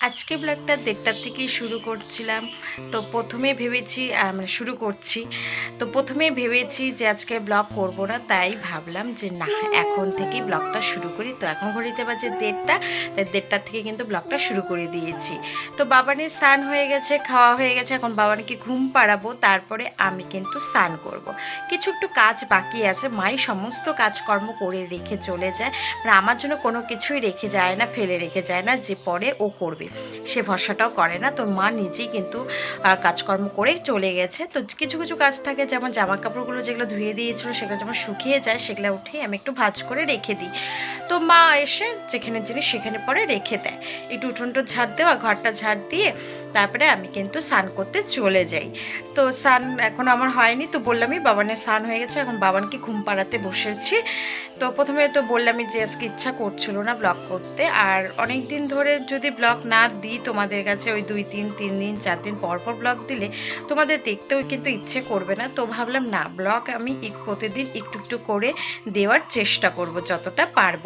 আজকে ব্লগটা দেড়টার থেকেই শুরু করছিলাম। তো প্রথমে ভেবেছি আহ, মানে শুরু করছি। তো প্রথমে ভেবেছি যে আজকে ব্লগ করব না তাই ভাবলাম যে না এখন থেকেই ব্লগটা শুরু করি। তো এখন ঘড়িতে বাজে দেড়টা তাই দেড়টার থেকে কিন্তু ব্লগটা শুরু করে দিয়েছি। তো বাবানের স্নান হয়ে গেছে খাওয়া হয়ে গেছে এখন বাবানকে ঘুম পাড়াবো তারপরে আমি কিন্তু স্নান করব। কিছু একটু কাজ বাকি আছে মাই সমস্ত কাজকর্ম করে রেখে চলে যায়। মানে আমার জন্য কোনো কিছুই রেখে যায় না ফেলে রেখে যায় না যে পরে ও করবে। সে ভরসাটাও করে না। তো মা নিজেই কিন্তু কাজকর্ম করে চলে গেছে। তো কিছু কিছু কাজ থাকে, যেমন জামা কাপড়গুলো যেগুলো ধুয়ে দিয়েছিল, সেগুলো যেমন শুকিয়ে যায়, সেগুলো উঠে আমি একটু ভাজ করে রেখে দিই। তো মা এসে যেখানে জিনিস, সেখানে পরে রেখে দেয়। একটু উঠোনটো ঝাড় দেওয়া, ঘরটা ঝাড় দিয়ে তারপরে আমি কিন্তু স্নান করতে চলে যাই। তো স্নান এখন আমার হয়নি, তো বললামই বাবানের স্নান হয়ে গেছে, এখন বাবানকে ঘুম পাড়াতে বসেছি। তো প্রথমে তো বললামই যে আজকে ইচ্ছা করছিল না ব্লগ করতে। আর অনেক দিন ধরে যদি ব্লগ না দিই, তোমাদের কাছে ওই দুই তিন তিন দিন, চার দিন পর পর ব্লগ দিলে তোমাদের দেখতেও কিন্তু ইচ্ছে করবে না। তো ভাবলাম না ব্লগ আমি প্রতিদিন একটু একটু করে দেওয়ার চেষ্টা করব যতটা পারব।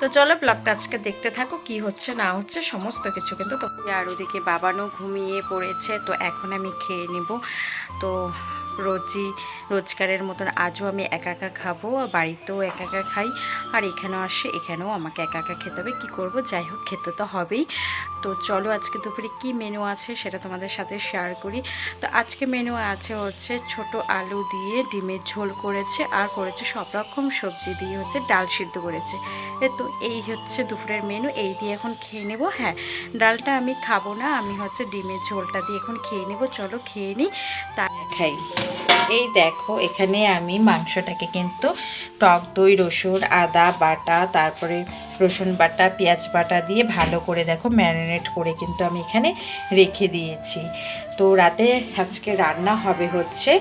তো চলো ব্লগটা আজকে দেখতে থাকো, কি হচ্ছে না হচ্ছে, সমস্ত কিছু কিন্তু আর ওদিকে বাবানও ঘুমিয়ে পড়েছে, তো এখন আমি খেয়ে নিব। তো রোজই রোজগারের মতন আজও আমি একা একা খাব, আর বাড়িতেও একা একা খাই, আর এখানেও আসে, এখানেও আমাকে একা একা খেতে হবে, কী করব? যাই হোক, খেতে তো হবেই। তো চলো আজকে দুপুরে কি মেনু আছে সেটা তোমাদের সাথে শেয়ার করি। তো আজকে মেনু আছে হচ্ছে ছোট আলু দিয়ে ডিমের ঝোল করেছে, আর করেছে সব রকম সবজি দিয়ে হচ্ছে ডাল সিদ্ধ করেছে। তো এই হচ্ছে দুপুরের মেনু এই দিয়ে এখন খেয়ে নেব হ্যাঁ। ডালটা আমি খাব না, আমি হচ্ছে ডিমের ঝোলটা দিয়ে এখন খেয়ে নেব, চলো খেয়ে নিই তা খাই এই দেখো, এখানে আমি মাংসটাকে কিন্তু টক দই, রসুন, আদা, বাটা, তারপরে রসুন বাটা, পেঁয়াজ বাটা দিয়ে ভালো করে দেখো ম্যারিনেট করে কিন্তু আমি এখানে রেখে দিয়েছি। তো রাতে আজকে রান্না হবে হচ্ছে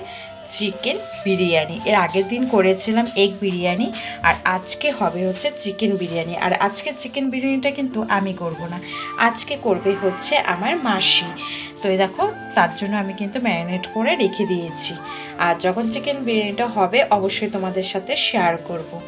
চিকেন বিরিয়ানি। এর আগের দিন করেছিলাম এগ বিরিয়ানি, আর আজকে হবে হচ্ছে চিকেন বিরিয়ানি। আর আজকে চিকেন বিরিয়ানিটা কিন্তু আমি করব না। আজকে করবে হচ্ছে আমার মাসি। তো এই দেখো, তার জন্য আমি কিন্তু ম্যারিনেট করে রেখে দিয়েছি। আর যখন চিকেন বিরিয়ানিটা হবে, অবশ্যই তোমাদের সাথে শেয়ার করব।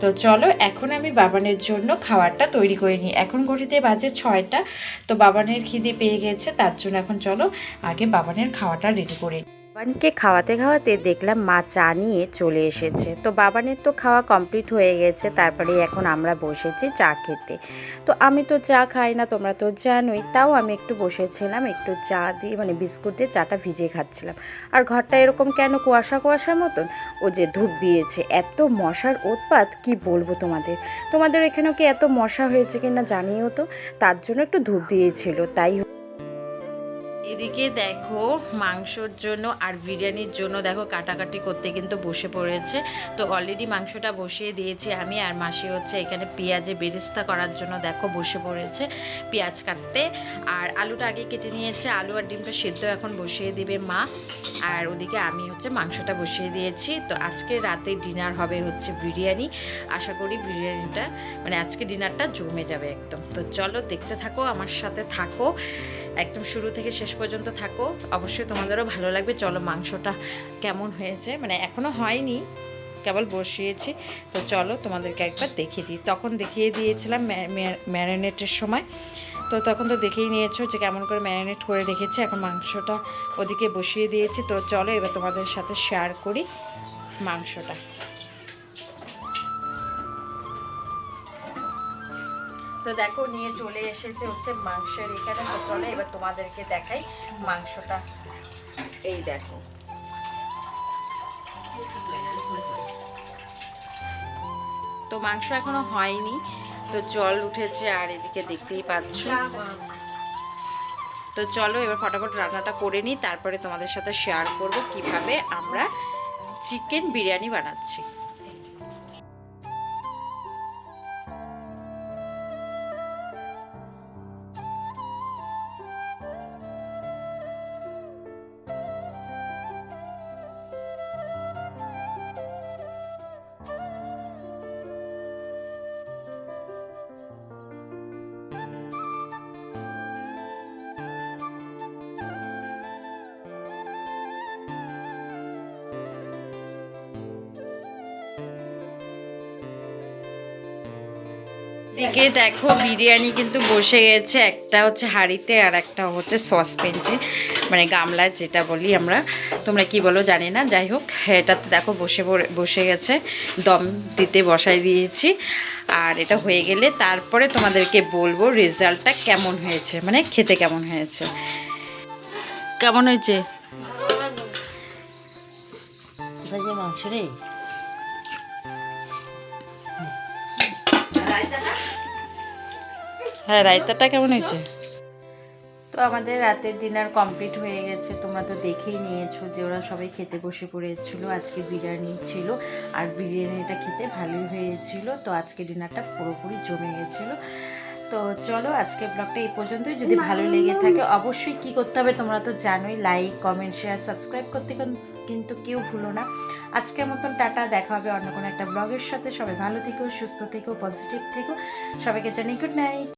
তো চলো, এখন আমি বাবানের জন্য খাবারটা তৈরি করে নিই এখন ঘড়িতে বাজে ছয়টা, তো বাবানের খিদে পেয়ে গেছে, তার জন্য এখন চলো আগে বাবানের খাওয়াটা রেডি করে নিই। বাবানকে খাওয়াতে খাওয়াতে দেখলাম মা চা নিয়ে চলে এসেছে। তো বাবানের তো খাওয়া কমপ্লিট হয়ে গেছে, তারপরে এখন আমরা বসেছি চা খেতে। তো আমি তো চা খাই না, তোমরা তো জানোই। তাও আমি একটু বসেছিলাম, একটু চা দিয়ে মানে বিস্কুট দিয়ে চাটা ভিজিয়ে খাচ্ছিলাম। আর ঘরটা এরকম কেন কুয়াশা কুয়াশার মতন? ও যে ধূপ দিয়েছে, এত মশার উৎপাত, কি বলব তোমাদের? তোমাদের এখানেও কি এত মশা হয়েছে কিনা জানিও তো? তার জন্য একটু ধূপ দিয়েছিল, তাই এদিকে দেখো মাংসর জন্য আর বিরিয়ানির জন্য দেখো কাটাকাটি করতে কিন্তু বসে পড়েছে। তো অলরেডি মাংসটা বসিয়ে দিয়েছি আমি আর মাসি হচ্ছে এখানে পেঁয়াজে বেরেস্তা করার জন্য দেখো বসে পড়েছে পেঁয়াজ কাটতে। আর আলুটা আগে কেটে নিয়েছে, আলু আর ডিমটা সেদ্ধ এখন বসিয়ে দিবে মা। আর ওদিকে আমি হচ্ছে মাংসটা বসিয়ে দিয়েছি। তো আজকে রাতে ডিনার হবে হচ্ছে বিরিয়ানি। আশা করি বিরিয়ানিটা মানে আজকে ডিনারটা জমে যাবে একদম। তো চলো দেখতে থাকো, আমার সাথে থাকো। একদম শুরু থেকে শেষ পর্যন্ত থাকো। অবশ্যই তোমাদেরও ভালো লাগবে। চলো মাংসটা কেমন হয়েছে? মানে এখনও হয়নি, কেবল বসিয়েছি। তো চলো তোমাদেরকে একবার দেখিয়ে দিই। তখন দেখিয়ে দিয়েছিলাম ম্যারিনেটের সময়। তো তখন তো দেখেই নিয়েছো যে কেমন করে ম্যারিনেট করে রেখেছি। এখন মাংসটা ওদিকে বসিয়ে দিয়েছি। তো চলো এবার তোমাদের সাথে শেয়ার করি মাংসটা। তো দেখো, নিয়ে চলে এসেছে হচ্ছে মাংসের এখানে। তো চলে এবার তোমাদেরকে দেখাই মাংসটা। এই দেখো। তো মাংস এখনও হয়নি। তো জল উঠেছে আর এদিকে দেখতেই পাচ্ছ। তো চলো এবার ফটাফট রান্নাটা করে নিই, তারপরে তোমাদের সাথে শেয়ার করব কীভাবে আমরা চিকেন বিরিয়ানি বানাচ্ছি। দিকে দেখো বিরিয়ানি কিন্তু বসে গেছে। একটা হচ্ছে হাঁড়িতে আর একটা হচ্ছে সসপ্যানতে মানে গামলায় যেটা বলি আমরা। তোমরা কি বলো জানি না। যাই হোক, এটাতে দেখো বসে বসে গেছে। দম দিতে বসাই দিয়েছি। আর এটা হয়ে গেলে তারপরে তোমাদেরকে বলব রেজাল্টটা কেমন হয়েছে। মানে খেতে কেমন হয়েছে। কেমন হয়েছে? মাংস রে। হ্যাঁ রায়তাটা কেমন হয়েছে? তো আমাদের রাতের ডিনার কমপ্লিট হয়ে গেছে। তোমরা তো দেখেই নিয়েছো যে ওরা সবাই খেতে বসে পড়েছিল। আজকে বিরিয়ানি ছিল। আর বিরিয়ানিটা খেতে ভালোই হয়েছিল। তো আজকে ডিনারটা পুরোপুরি জমে গেছিল। তো চলো আজকে ব্লগটা এই পর্যন্তই। যদি ভালো লেগে থাকে, অবশ্যই কি করতে হবে তোমরা তো জানোই। লাইক কমেন্ট শেয়ার সাবস্ক্রাইব করতে কিন্তু কেউ ভুলো না। আজকের মতন টাটা। দেখা হবে অন্য কোনো একটা ব্লগের সাথে। সবাই ভালো থেকো, সুস্থ থেকো পজিটিভ থেকো। সবাইকে জানাই গুড নাইট